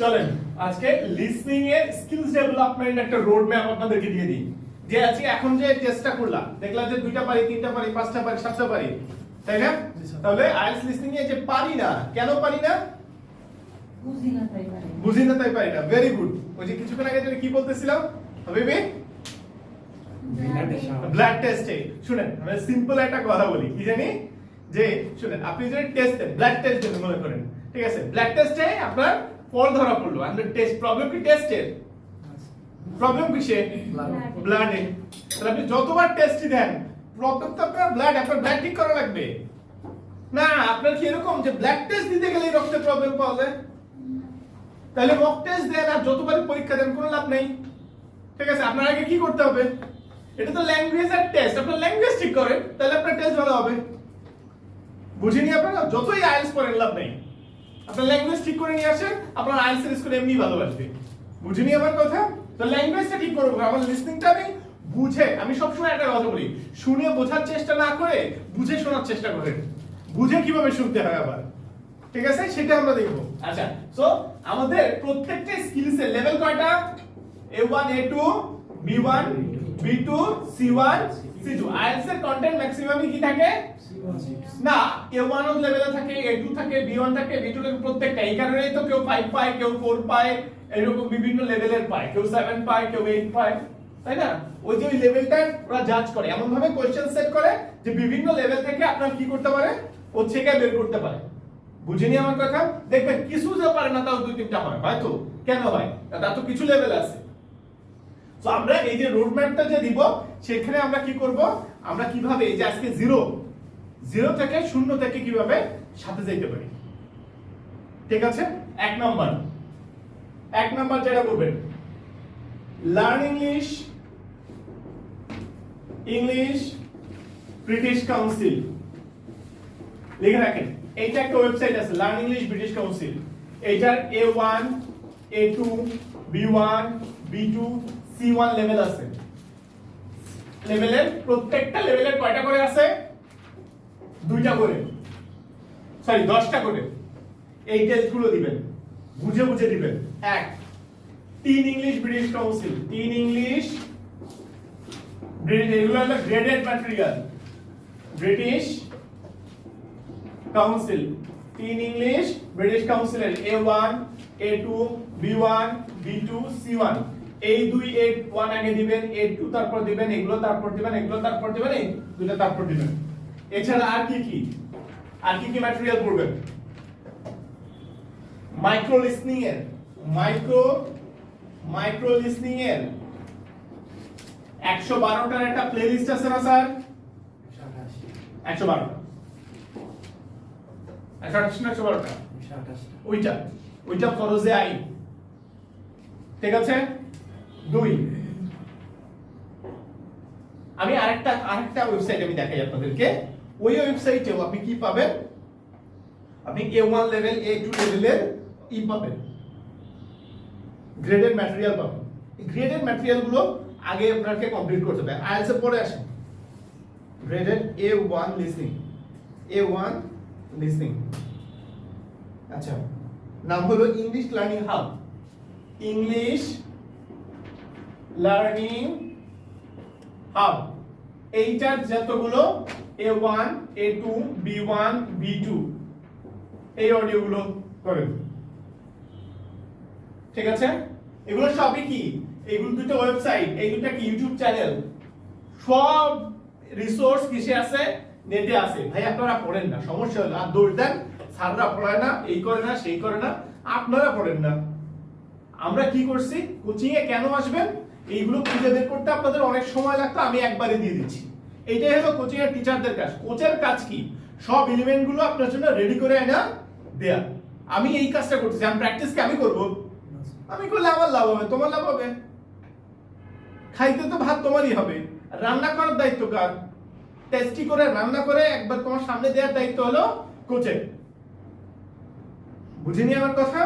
চলেন আজকে লিসনিং এর স্কিলস ডেভেলপমেন্ট একটা রোড ম্যাপ আপনাদেরকে দিয়ে দিই। যে আজকে এখন যে টেস্টটা করলাম দেখলাম যে দুইটা পারি তিনটা পারি পাঁচটা পারি সাতটা পারি তাই না? তাহলে আইএলটিএস লিসনিং এ যে পারি না কেন পারি না? বুঝি না তাই পারে বুঝি না তাই পারি না। ভেরি গুড ওই যে কিছুক্ষণ আগে যেটা কি বলতেছিলাম? বেবি ব্লাড টেস্টে শুনেন আমি সিম্পল একটা কথা বলি। কি জানি? যে শুনেন আপনি যদি টেস্ট ব্লাড টেস্ট মনে করেন। ঠিক আছে? ব্লাড টেস্টে আপনার ফল ধরা পড়ল। আমাদের টেস্ট প্রবলেম কি টেস্টের প্রবলেম কিসে ব্লাডে তাহলে আপনি যতবার টেস্টই দেন প্রবলেম তো আপনার ব্লাড আপনার ব্লাড ঠিক করা লাগবে। না আপনার কি এরকম যে ব্লাড টেস্ট দিতে গেলেই রক্তের প্রবলেম পাওয়া যায়? তাহলে মক টেস্ট দেন আর যতবার পরীক্ষা দেন কোনো লাভ নেই। ঠিক আছে আপনার আগে কি করতে হবে? এটা তো ল্যাঙ্গুয়েজ আর টেস্ট আপনার ল্যাঙ্গুয়েজ ঠিক করেন তাহলে আপনার টেস্ট ভালো হবে। বুঝিনি আপনারা? যতই আইএলস করেন লাভ নেই। আপনার ল্যাঙ্গুয়েজ ঠিক করে নিয়ে আসেন, আপনার আইএলস এর স্কোর এমনি ভালো আসবে। বুঝিনি আমার কথা? তো ল্যাঙ্গুয়েজটা ঠিক করব আমার লিসনিংটা আমি বুঝে, আমি সবসময় একটা কথা বলি, শুনে বোঝার চেষ্টা না করে বুঝে শোনার চেষ্টা করেন। বুঝে কীভাবে শুনতে হয় আবার? ঠিক আছে? সেটা আমরা দেখব। আচ্ছা সো আমাদের প্রত্যেকটা স্কিলস এর লেভেল কয়টা? A1 A2 B1 B2 C1 C2 IELTS থাকে? না A1 এর লেভেলে থাকে A2 থাকে B1 থাকে B2 থাকে, প্রত্যেকটা। এই কারণেই তো কেউ 5 পায়, কেউ 4 পায়, এরকম বিভিন্ন লেভেলের পায়। কেউ 7 পায়, কেউ 8 পায়, তাই না? ওই যে ওই লেভেলটা ওরা জাজ করে। এমন ভাবে কোশ্চেন সেট করে যে বিভিন্ন লেভেল থেকে আপনার কি করতে পারে? ও ছেকে বের করতে পারে। বুঝিনি আমার কথা? দেখবেন, কিছু যে পারে না, তাও দুই তিনটা হয়। হয়তো কেন হয়? তার তো কিছু লেভেল আছে। তো আমরা এই যে রোড ম্যাপটা যে দিব, সেখানে আমরা কি করব? আমরা কীভাবে এই যে আজকে জিরো জিরো থেকে শূন্য থেকে কীভাবে সাথে যাইতে পারি? ঠিক আছে? এক নাম্বার। এক নাম্বার যেটা করবেন learn English English British council লিখে রাখেন, এইটা একটা ওয়েবসাইট আছে লার্ন ইংলিশ ব্রিটিশ কাউন্সিল এইটার A one A two B one B two C one level আছে। লেভেলের প্রত্যেকটা লেভেলের কয়টা করে আছে? দুইটা করে। সরি দশটা করে। এই টেস্টগুলো দিবেন। বুঝে বুঝে দিবেন। এক। তিন ইংলিশ ব্রিটিশ কাউন্সিল তিন ইংলিশ এগুলো হলো গ্রেডেড ম্যাটেরিয়াল ব্রিটিশ কাউন্সিল তিন ইংলিশ ব্রিটিশ কাউন্সিলের A one A two B one B two C one এই দুই এ ওয়ান আগে দিবেন এ টু তারপর দিবেন এগুলো তারপর দিবেন এগুলো তারপর দিবেন এই দুইটা তারপর দিবেন। এছাড়া আর কি কি? আর কি কি ম্যাটেরিয়াল পড়বেন মাইক্রো লিসনিং এর মাইক্রো মাইক্রো লিসনিং এর। একশো বারোটার একটা প্লে লিস্ট আছে না স্যার? একশো বারোটা একশো আঠাশ না একশো বারোটা? ওইটা ওইটা ফরজে আই ঠিক আছে? দুই। আমি আরেকটা আরেকটা ওয়েবসাইট আমি দেখাই আপনাদেরকে। ওই ওয়েবসাইটেও আপনি কি পাবেন? আপনি A one level A two লেভেলের ই পাবেন। গ্রেডেড ম্যাটেরিয়াল পাবেন। গ্রেডেড ম্যাটেরিয়ালগুলো আগে আপনাকে কমপ্লিট করতে হবে। আইএলস এর পরে আসেন। Graded A one listening A one listening আচ্ছা নাম হলো English learning hub English learning hub এইটার যতগুলো A one A two B one B two এই অডিওগুলো করেন ঠিক আছে? এগুলো সবই কি? এইগুলো দুটো ওয়েবসাইট, এই দুটো কি? YouTube channel. সব রিসোর্স কিসে আছে? নেটে আছে। ভাই, আপনারা পড়েন না, সমস্যা হলো আর দৌড় দেন, স্যাররা পড়ায় না, এই করে না, সেই করে না, আপনারা পড়েন না। আমরা কি করছি? কোচিং এ কেন আসবেন? এইগুলো খুঁজে বের করতে আপনাদের অনেক সময় লাগতো, আমি একবারে দিয়ে দিচ্ছি। এইটাই হলো কোচিং এর টিচারদের কাজ। কোচের কাজ কি? সব এলিমেন্টগুলো আপনার জন্য রেডি করে এনে দেয়া। আমি এই কাজটা করতেছি। আমি প্র্যাকটিস কি আমি করব? আমি করলে আমার লাভ হবে। তোমার লাভ হবে। খাইতে তো ভাত তোমারই হবে। রান্না করার দায়িত্ব কার? টেস্টি করে রান্না করে একবার তোমার সামনে দেওয়ার দায়িত্ব হলো কোচের বুঝিনি আমার কথা?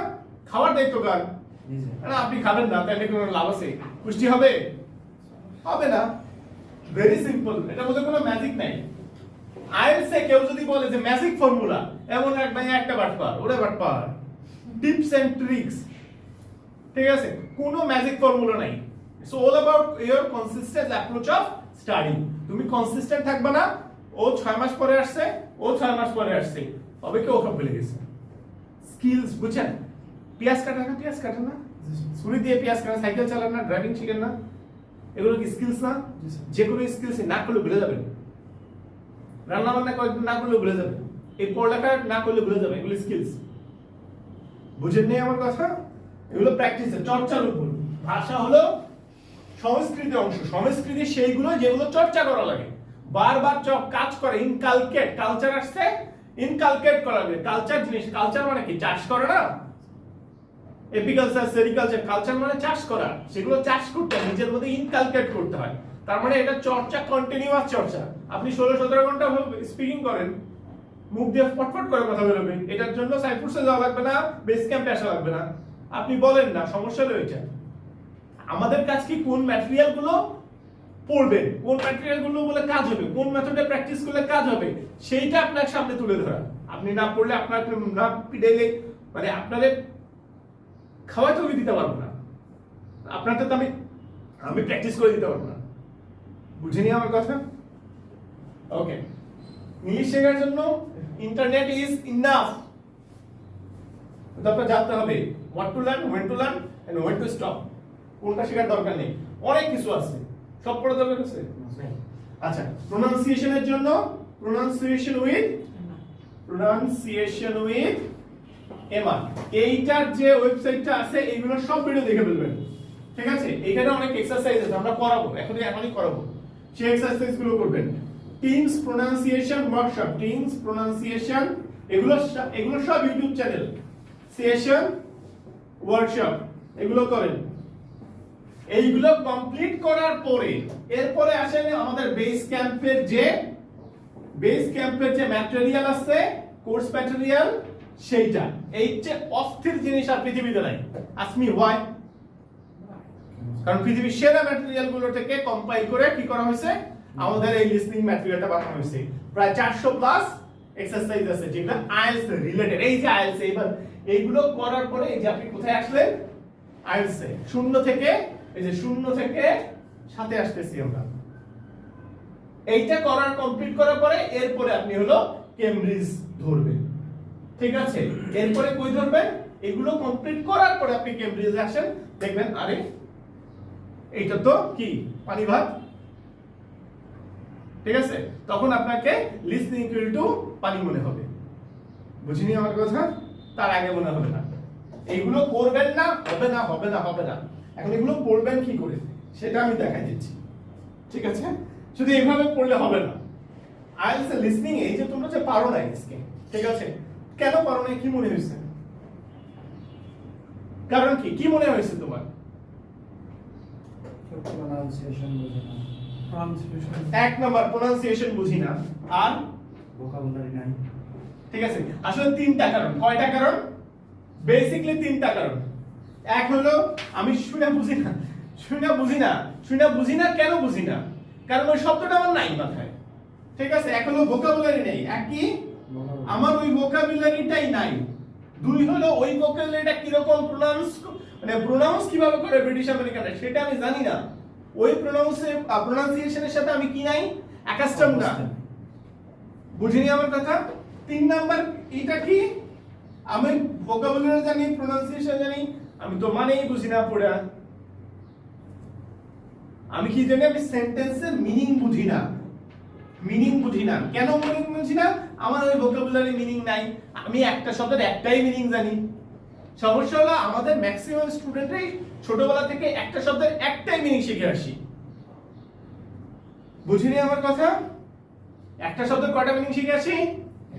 খাওয়ার দায়িত্ব কার? আপনি খাবেন না, তাহলে কোনো লাভ আছে? পুষ্টি হবে? হবে না। ভেরি সিম্পল এটা মধ্যে কোনো ম্যাজিক নাই। আইএলসে কেউ যদি বলে যে ম্যাজিক ফর্মুলা এমন এক ভাই, একটা বাটপার ওরে বাটপার। টিপস এন্ড ট্রিক্স ঠিক আছে? কোনো ম্যাজিক ফর্মুলা নাই। So all about your consistent approach of study তুমি কনসিস্টেন্ট থাকবে না, ও ছয় মাস পরে আসছে, ও ছয় মাস পরে আসছে। তবে কেউ সব ভুলে গেছে। স্কিলস বুঝছেন? পেঁয়াজ কাটা না পেঁয়াজ কাটা না। ছুরি দিয়ে পেঁয়াজ কাটা সাইকেল চালান না ড্রাইভিং শিখেন না। এগুলো কি স্কিলস না? যে কোনো স্কিলস না করলে ভুলে যাবেন। রান্না বান্না কয়েকদিন না করলে ভুলে যাবেন। এই পড়ালেখা না করলে ভুলে যাবে এগুলো স্কিলস বুঝেন নেই আমার কথা? এগুলো প্র্যাকটিস চর্চার উপর। ভাষা হলো সংস্কৃতি অংশ। সংস্কৃতি সেইগুলো যেগুলো চর্চা করা লাগে। বারবার চক কাজ করে ইনকালকেট কালচার আসছে ইনকালকেট করা লাগে। কালচার জিনিস কালচার মানে কি? চাষ করে না? এপিকালচার সেরিকালচার কালচার মানে চাষ করা। সেগুলো চাষ করতে হয়, নিজের মধ্যে ইনকালকেট করতে হয়। তার মানে এটা চর্চা কন্টিনিউয়াস চর্চা। আপনি ষোলো, সতেরো ঘণ্টা স্পিকিং করেন, মুখ দিয়ে ফটফট করে কথা বেরোবে। এটার জন্য সাইফুরসে যাওয়া লাগবে না বেস ক্যাম্পে আসা লাগবে না। আপনি বলেন না, সমস্যা রয়েছে। আমাদের কাজ কি কোন ম্যাটেরিয়ালগুলো পড়বেন কোন ম্যাটেরিয়ালগুলো বলে কাজ হবে? কোন মেথডে প্র্যাকটিস করলে কাজ হবে? সেইটা আপনার সামনে তুলে ধরা। আপনি না পড়লে আপনার না পিডেলে মানে আপনাদের খাওয়াই তো আমি দিতে পারব না। আপনারটা তো আমি আমি প্র্যাকটিস করে দিতে পারব না। বুঝে নিয়ে আমার কথা? ওকে ইংলিশ শেখার জন্য ইন্টারনেট ইজ ইনাফ তারপর জানতে হবে what to learn when to learn and when to stop কোনটা শেখার দরকার নেই। অনেক কিছু আছে। সব পড়া দরকার আছে। আচ্ছা প্রোনাউন্সিয়েশনের জন্য pronunciation with pronunciation with MR এইটার যে ওয়েবসাইটটা আছে, এইগুলো সব ভিডিও দেখে ফেলবেন। ঠিক আছে? এখানে অনেক এক্সারসাইজ আছে, আমরা করাবো, এখনই এখনই করাবো। সেই করবেন। প্রোনাউন্সিয়েশন ওয়ার্কশপ প্রোনাউন্সিয়েশন এগুলো এগুলো সব ইউটিউব চ্যানেল ওয়ার্কশপ এগুলো করেন। এইগুলো কমপ্লিট করার পরে, এরপরে আসেন আমাদের বেস ক্যাম্পের যে বেস ক্যাম্পের যে ম্যাটেরিয়াল আছে কোর্স ম্যাটেরিয়াল সেইটা। এই যে অস্থির জিনিস আর পৃথিবীতে নাই। আসমি ওয়াই কারণ পৃথিবীর সেরা ম্যাটেরিয়াল থেকে কম্পাইল করে কি করা হয়েছে? আমাদের এই লিসনিং ম্যাটেরিয়ালটা বানানো হয়েছে। প্রায় চারশো প্লাস এক্সারসাইজ আছে, যেগুলো আইএলস রিলেটেড এই যে আইএলস এইবার এইগুলো করার পরে এই যে আপনি কোথায় আসলেন? আইএলস শূন্য থেকে, এই যে শূন্য থেকে সাথে আসতেছি আমরা। এইটা করার কমপ্লিট করার পরে এরপরে আপনি হলো কেমব্রিজ ধরবেন। ঠিক আছে? এরপরে কই ধরবেন এগুলো কমপ্লিট করার পরে আপনি কেমব্রিজে আসেন, দেখবেন, আরে, এইটা তো কি? পানি ভাত? ঠিক আছে? তখন আপনাকে লিসনিং ইকুয়াল টু পানি মনে হবে। বুঝিনি আমার কথা? তার আগে মনে হবে না। এইগুলো করবেন না, হবে না হবে না হবে না। এখন এগুলো পড়বেন কি করে? সেটা আমি দেখাই দিচ্ছি। ঠিক আছে? শুধু এইভাবে পড়লে হবে না। আইএলস লিসনিং এই যে তোমরা যে পারো না আজকে ঠিক আছে? কেন পারো না কি মনে হয়েছে? কারণ কি? কি মনে হয়েছে তোমার? এক নাম্বার প্রোনাউন্সিয়েশন বুঝি না। আর? ভোকাবুলারি নাই। ঠিক আছে? আসলে তিনটা কারণ। কয়টা কারণ? বেসিকলি তিনটা কারণ। এক হলো আমি শুনে বুঝি না। শুনে বুঝি না। শুনে বুঝি না কেন বুঝি না? কারণ ওই শব্দটা আমার নাই মাথায়। ঠিক আছে? এক হলো ভোকাবুলারি নেই। এক কি? আমার ওই ভোকাবুলারিটাই নাই। দুই হলো ওই ভোকাবুলারিটা কীরকম প্রোনাউন্স মানে প্রোনাউন্স কীভাবে করে ব্রিটিশ আমেরিকানরা সেটা আমি জানি না। ওই প্রোনাউন্সে প্রোনাউন্সিয়েশনের সাথে আমি কি নাই? অ্যাকাস্টম না। বুঝিনি আমার কথা? তিন নাম্বার এটা কি? আমি ভোকাবুলারি জানি প্রোনাউন্সিয়েশন জানি আমি তো মানেই বুঝি না পড়া আমি কি জানি আমি সেন্টেন্সের মিনিং বুঝি না। মিনিং বুঝি না। কেন মিনিং বুঝি না? আমার ওই ভোকাবুলারি মিনিং নাই। আমি একটা শব্দের একটাই মিনিং জানি। সমস্যা হলো আমাদের ম্যাক্সিমাম স্টুডেন্টরাই ছোটবেলা থেকে একটা শব্দের একটাই মিনিং শিখে আসি। বুঝিনি আমার কথা? একটা শব্দের কয়টা মিনিং শিখে আসি?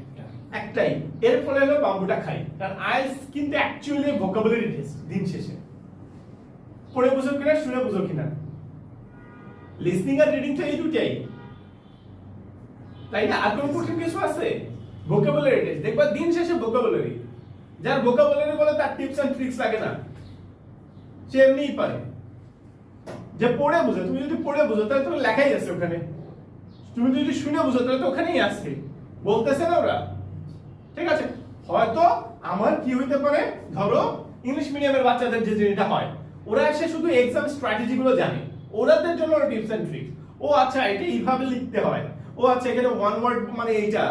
একটা। একটাই। এর ফলে হলো বাম্বুটা খাই কারণ আইস কিন্তু অ্যাকচুয়ালি ভোকাবুলারি টেস্ট দিন শেষে। পড়ে বুঝো কিনা শুনে বুঝো কিনা। লিসনিং আর রিডিং তো এই দুটাই তাই না? আর কোনো কঠিন কিছু আছে? ভোকাবুলারি টেস্ট দেখবা দিন শেষে ভোকাবুলারি যার ভোকাবুলারি বলে তার টিপস এন্ড ট্রিক্স লাগে না। সে এমনিই পারে। যে পড়ে বুঝে, তুমি যদি পড়ে বুঝো, তাহলে তো লেখাই আছে ওখানে। তুমি যদি শুনে বুঝো, তাহলে তো ওখানেই আছে। বলতেছে না ওরা। ঠিক আছে? হয়তো আমার কি হইতে পারে? ধরো ইংলিশ মিডিয়ামের বাচ্চাদের যে জিনিসটা হয়, ওরা এসে শুধু এক্সাম স্ট্র্যাটেজি গুলো জানে। ওরাদের জন্য টিপস এন্ড ট্রিক্স ও আচ্ছা এটা এইভাবে লিখতে হয়। ও আচ্ছা এখানে ওয়ান ওয়ার্ড মানে এইটা।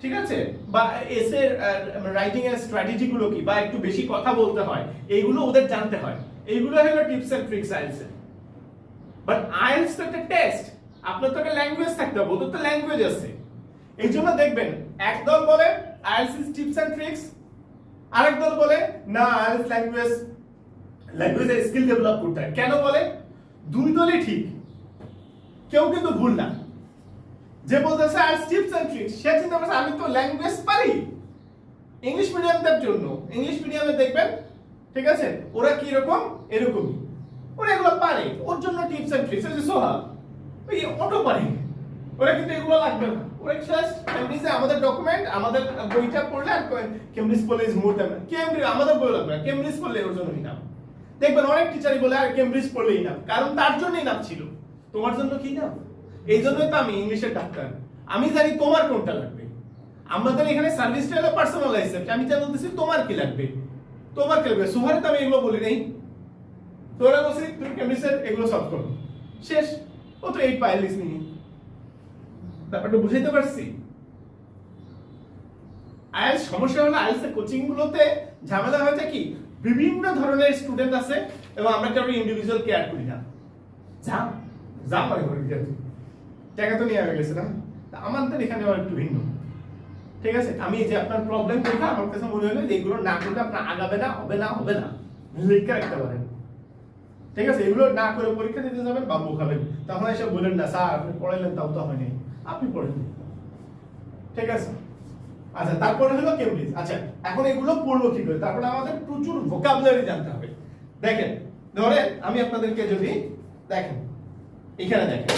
ঠিক আছে? বা এসে রাইটিং এর স্ট্র্যাটেজি গুলো কি? বা একটু বেশি কথা বলতে হয়। এইগুলো ওদের জানতে হয়। এইগুলো হলো tips and tricks IELTS but IELTS তো একটা টেস্ট আপনার তো একটা ল্যাঙ্গুয়েজ থাকতে হবে, ওদের তো ল্যাঙ্গুয়েজ আছে। এই জন্য দেখবেন একদল বলে IELTS is tips and tricks আরেক দল বলে, না আইএলস ল্যাঙ্গুয়েজ ল্যাঙ্গুয়েজের স্কিল ডেভেলপ করতে হয়। কেন বলে? দুই দলই ঠিক। কেউ কিন্তু ভুল না। যে বলতেছে আইএলস টিপস এন্ড ট্রিক্স সে চিন্তা করছে, আমি তো ল্যাঙ্গুয়েজ পারি ইংলিশ মিডিয়ামদের জন্য। ইংলিশ মিডিয়ামে দেখবেন, ঠিক আছে, ওরা কি রকম? এরকমই। ওরা এগুলো পারে। ওর জন্য টিপস এন্ড ট্রিক্স এই যে সোহা, ওই অটো পারে। ওরা কিন্তু এগুলো লাগবে না। ওরা জাস্ট কেমব্রিজে আমাদের ডকুমেন্ট আমাদের বইটা পড়লে আর কেমব্রিজ পড়লে ইজ মোর দ্যান কেমব্রিজ আমাদের বই লাগবে কেমব্রিজ পড়লে ওর জন্য ইনাম দেখবেন অনেক টিচারই বলে, আর কেমব্রিজ পড়লে ইনাম কারণ তার জন্য ইনাম ছিল। তোমার জন্য কি না এই জন্যই তো আমি ইংলিশের ডাক্তার। আমি জানি তোমার কোনটা লাগবে। আমাদের এখানে সার্ভিসটা হলো পার্সোনালাইজ আমি যা বলতেছি, তোমার কি লাগবে? তোমার কি লাগবে? সুহারে তো আমি এগুলো বলি নাই। তোরা বলছি, তুমি কেমব্রিজের এগুলো সলভ করো। শেষ। ও তো এইট পাইলিস নি ব্যাপারটা বুঝাইতে পারছি। আইএলস সমস্যা হলো আইএলস কোচিং গুলোতে ঝামেলা হয়েছে কি? বিভিন্ন ধরনের স্টুডেন্ট আছে, এবং আমরা কারও ইন্ডিভিজুয়াল কেয়ার করি না। যা যা মনে করি টাকা তো নিয়ে গেছে না? তা আমাদের এখানে একটু ভিন্ন। ঠিক আছে? আমি যে আপনার প্রবলেম দেখে আমার কাছে মনে হলো যে এগুলো না করলে আপনার আগাবে না, হবে না হবে না। লিখে রাখতে পারেন। ঠিক আছে? এগুলো না করে পরীক্ষা দিতে যাবেন, বাবু খাবেন। তখন এসে বলেন না স্যার, আপনি পড়াইলেন, তাও তো হয়নি। আপনি পড়েন ঠিক আছে? আচ্ছা তারপরে হলো কেমব্রিজ। আচ্ছা এখন এগুলো পড়ব কি করে? তারপরে আমাদের প্রচুর ভোকাবুলারি জানতে হবে। দেখেন, ধরেন আমি আপনাদেরকে যদি দেখেন, এখানে দেখেন।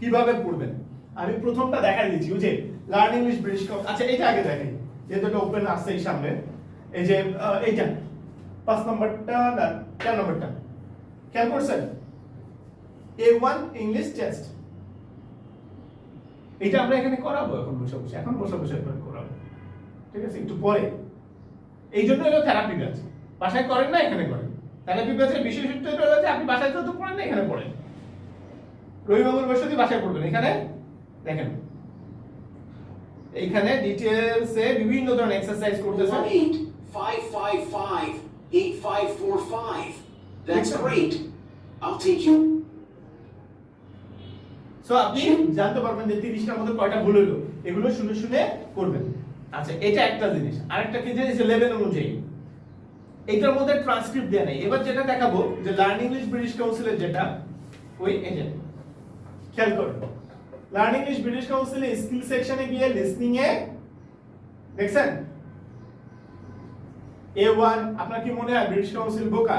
কীভাবে পড়বেন আমি প্রথমটা দেখাই দিচ্ছি যে লার্ন ইংলিশ ব্রিটিশ আচ্ছা এটা আগে দেখেন। যেহেতু এটা ওপেন আসছে এই সামনে। এই যে এইটা। পাঁচ নম্বরটা না, চার নম্বরটা। খেয়াল করছেন? এ ওয়ান ইংলিশ টেস্ট এটা আমরা এখানে করাবো এখন বসে বসে। এখন বসে বসে করাবো। ঠিক আছে? একটু পরে। এই জন্য হলো থেরাপি ব্যাচ বাসায় করেন না, এখানে করেন। থেরাপি ব্যাচের বিশেষত্ব এটা যে আপনি বাসায় তো পড়েন না এখানে পড়েন। রবি মঙ্গল বৃহস্পতি বাসায় পড়বেন এখানে? দেখেন। এইখানে ডিটেলসে বিভিন্ন ধরনের এক্সারসাইজ করতেছে। One eight five five five eight five four five. That's great. I'll take you. So আপনি জানতে পারবেন যে তিরিশটার মধ্যে কয়টা ভুল হলো। এগুলো শুনে শুনে করবেন। আচ্ছা এটা একটা জিনিস। আরেকটা কি জিনিস লেভেল অনুযায়ী। এটার মধ্যে ট্রান্সক্রিপ্ট দেয়া নেই। এবার যেটা দেখাবো যে লার্ন ইংলিশ ব্রিটিশ কাউন্সিলের যেটা ওই যে। খেয়াল করুন লার্ন ইংলিশ ব্রিটিশ কাউন্সিলে স্কিল সেকশনে গিয়ে লিসনিং এ দেখছেন? এ ওয়ান আপনার কি মনে হয় ব্রিটিশ কাউন্সিল বোকা?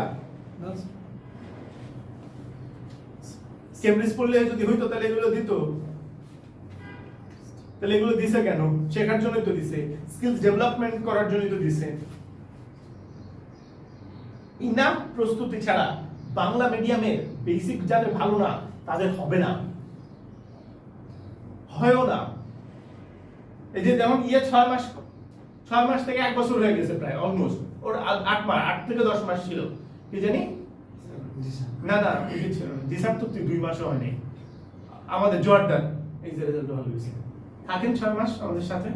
কেমব্রিজ পড়লে যদি হইতো তাহলে এগুলো দিত। তাহলে এগুলো দিছে কেন? শেখার জন্যই তো দিছে। স্কিলস ডেভেলপমেন্ট করার জন্যই তো দিছে। ইনাফ প্রস্তুতি ছাড়া বাংলা মিডিয়ামের বেসিক যাদের ভালো না তাদের হবে না। হয়ও না? এই যে যেমন ইয়ে ছয় মাস ছয় মাস থেকে এক বছর হয়ে গেছে প্রায় অলমোস্ট ওর আট মাস, আট থেকে দশ মাস ছিল। কি জানি? না না। ডিসেম্বর তো দুই মাসও হয়নি। আমাদের জর্ডান এই যে রেজাল্ট ভালো হয়েছে। থাকেন ছয় মাস আমাদের সাথে।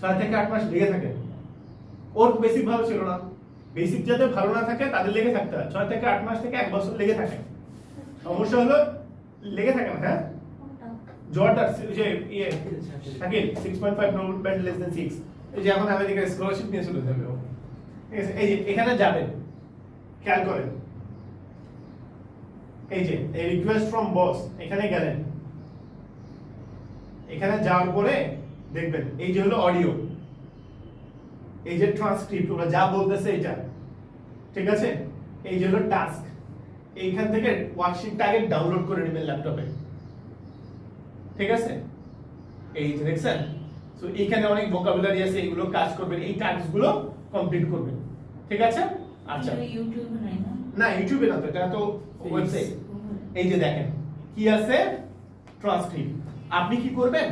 ছয় থেকে আট মাস লেগে থাকে। ওর বেসিক ভালো ছিল না। বেসিক যাদের ভালো না থাকে, তাদের লেগে থাকতে হয়। ছয় থেকে আট মাস থেকে এক বছর লেগে থাকে। সমস্যা হলো, লেগে থাকে না হ্যাঁ? জর্ডান যে ইয়ে থাকে six point five not band less than six এই যে এখন আমেরিকার স্কলারশিপ নিয়ে চলে যাবে ও। ঠিক আছে? এই যে, এখানে যাবেন। খেয়াল করেন। এই যে, এই রিকোয়েস্ট ফ্রম বস এখানে গেলেন। এখানে যাওয়ার পরে দেখবেন, এই যে হলো অডিও এই যে ট্রান্সক্রিপ্ট ওরা যা বলতেছে এটা। ঠিক আছে? এই যে হলো টাস্ক এইখান থেকে ওয়ার্কশিটটা আগে ডাউনলোড করে নেবেন ল্যাপটপে ঠিক আছে? এই যে দেখছেন? তো এখানে অনেক ভোকাবুলারি আছে এগুলো কাজ করবেন এই টাস্কগুলো কমপ্লিট করবেন। ঠিক আছে? আচ্ছা। ইউটিউবে না? না ইউটিউবে না তো এটা তো ওয়েবসাইট এই যে দেখেন কি আছে? ট্রান্সক্রিপ্ট আপনি কি করবেন?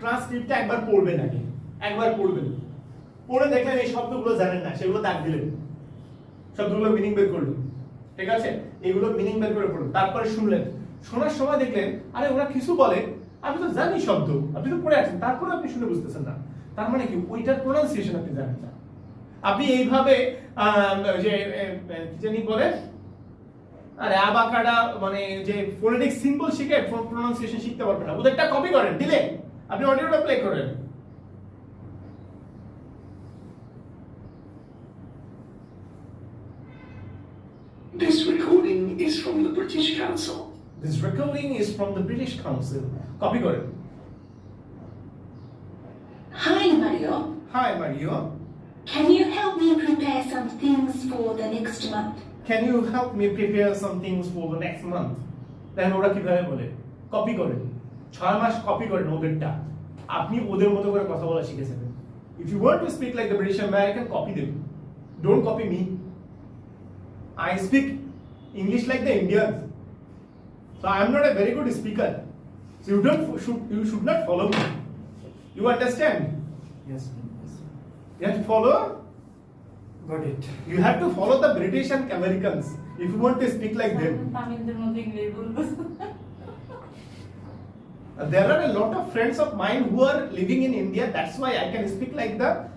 ট্রান্সক্রিপ্টটা একবার পড়বেন আগে। একবার পড়বেন। পড়ে দেখলেন এই শব্দগুলো জানেন না সেগুলো দাগ দিলেন। শব্দগুলো মিনিং বের করলেন। ঠিক আছে? এগুলো মিনিং বের করে পড়ুন তারপরে শুনলেন। শোনার সময় দেখলেন আরে ওরা কিছু বলে আমি তো জানি শব্দ, আপনি তো পড়ে আছেন তারপরে আপনি শুনে বুঝতেছেন না। তার মানে কি ওইটার প্রোনাউন্সিয়েশন আপনি জানেন না। আপনি এইভাবে যে কি জানি বলে? আরে আবাকাডা মানে যে ফোনেটিক সিম্বল শিখে প্রোনাউন্সিয়েশন শিখতে পারবেন না। ওদেরটা কপি করেন দিলে আপনি অডিওটা প্লে করেন। This recording is from the British Council. This recording is from the British Council. Copy করেন Hi, Mario. Hi Mario. Can you help me prepare some things for the next month? Can you help me prepare some things for the next month? দেখেন ওরা কীভাবে বলে copy করেন ছয় মাস copy করেন ওদেরটা আপনি ওদের মতো করে কথা বলা শিখে যাবেন if you want to speak like the British American copy them don't copy me I speak English like the Indian I am not a very good speaker. So you don't should you should not follow me. You understand? Yes. yes. You have to follow. Got it. You have to follow the British and Americans if you want to speak like them. there are a lot of friends of mine who are living in India. That's why I can speak like the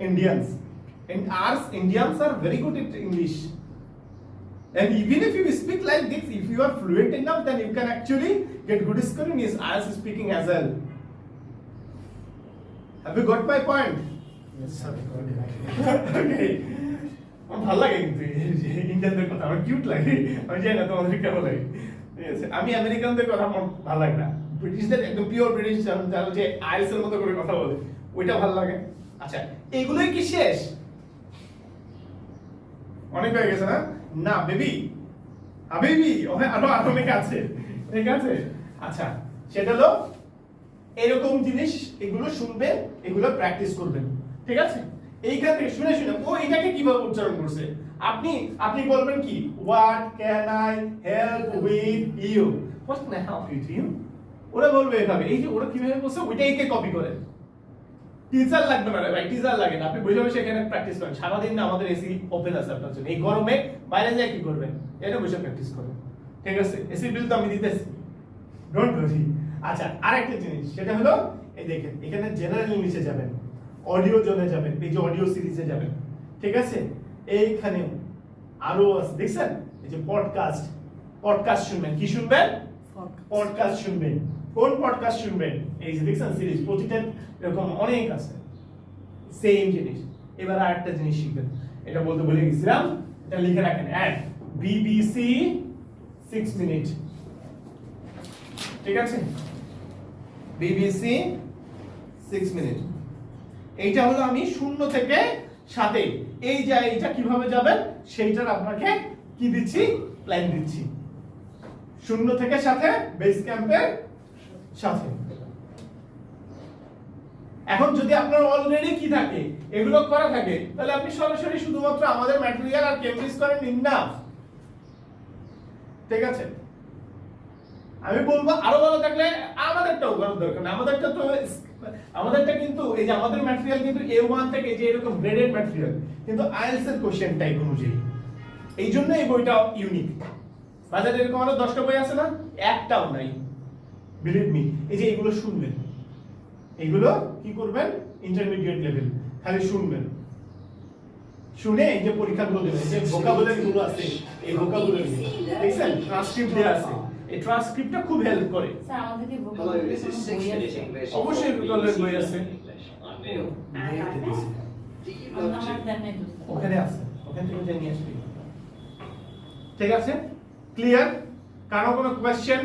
Indians. And ours Indians are very good at English. And even if you speak like this, if you are fluent enough, then you can actually get good score in is as speaking as well. Have you got my point? Yes, sir. Okay. আমার ভালো লাগে কিন্তু ইন্ডিয়ানদের কথা আমার cute লাগে আমি জানি না তোমাদের কেমন লাগে ঠিক আছে আমি আমেরিকানদের কথা আমার ভালো লাগে না ব্রিটিশদের একদম পিওর ব্রিটিশ যারা যে আইএস এর মতো করে কথা বলে ওইটা ভালো লাগে আচ্ছা এগুলোই কি শেষ অনেক হয়ে গেছে না না বেবি হাবিবি আরও আরও অনেক আছে। ঠিক আছে? আচ্ছা সেটা হলো এরকম জিনিস এগুলো শুনবেন এগুলো প্র্যাকটিস করবেন ঠিক আছে? এইখান শুনে শুনে, ও এটাকে কীভাবে উচ্চারণ করছে? আপনি আপনি বলবেন কি what can I help with you what can I help with you ওরা বলবে এভাবে। এই যে ওরা কীভাবে বলছে ওইটাইকে কপি করে? টিচার লাগবে না ভাই টিচার লাগে না। আপনি বসে বসে এখানে প্র্যাকটিস করেন। সারাদিন না আমাদের এসি ওপেন আছে আপনার জন্য। এই গরমে বাইরে যায় কি করবেন? এটা বসে প্র্যাকটিস করেন। ঠিক আছে? এসি বিল তো আমি দিতেছি। ডোন্ট ওয়ারি আচ্ছা আরেকটা জিনিস সেটা হলো এই দেখেন এখানে জেনারেল ইংলিশে যাবেন। অডিও জোনে যাবেন এই যে অডিও সিরিজে যাবেন। ঠিক আছে? এইখানে আরও আছে দেখছেন? এই যে পডকাস্ট পডকাস্ট শুনবেন। কি শুনবেন? পডকাস্ট শুনবেন। কোন পডকাস্ট শুনবেন? এই যে দেখছেন সিরিজ প্রতিটা এরকম অনেক আছে। সেম জিনিস। এবার আরেকটা জিনিস শিখবেন। এটা বলতে বলে গেছিলাম, এটা লিখে রাখেন। অ্যাড বিবিসি সিক্স মিনিট ঠিক আছে? বিবিসি সিক্স মিনিট এইটা হলো আমি শূন্য থেকে সাথে এই যে এইটা কীভাবে যাবেন সেইটার আপনাকে কি দিচ্ছি? প্ল্যান দিচ্ছি। শূন্য থেকে সাথে বেস ক্যাম্পের সাথে। এখন যদি আপনার অলরেডি কি থাকে, এগুলো করা থাকে, তাহলে আপনি সরাসরি শুধুমাত্র আমাদের ম্যাটেরিয়াল আর কেমব্রিজ করেন না ঠিক আছে? আমি বলব আরও ভালো থাকলে আমাদেরটাও করার দরকার আমাদেরটা তো আমাদেরটা কিন্তু এই যে আমাদের ম্যাটেরিয়াল কিন্তু এ ওয়ান থেকে যে এরকম গ্রেডেড ম্যাটেরিয়াল কিন্তু আইএলস এর কোশ্চেন টাইপ অনুযায়ী। এই জন্য এই বইটা ইউনিক বাজারে এরকম আরও দশটা বই আছে না? একটাও নাই। বিলিভ মি এই যে এগুলো শুনবেন। এগুলো কি করবেন? ইন্টারমিডিয়েট লেভেল খালি শুনবেন। শুনে এই যে পরীক্ষাগুলো দেবেন যে ভোকাবুলারি গুলো আছে এই ভোকাবুলারি দেখছেন? ট্রান্সক্রিপ্ট দেওয়া আছে। এই ট্রান্সক্রিপ্টটা খুব হেল্প করে। অবশ্যই ভূগোলের বই আছে। তো স্যার। ওখানে আছে। ওখান থেকে যে নিয়ে আসবি। ঠিক আছে? ক্লিয়ার কারও কোনো কোয়েশ্চেন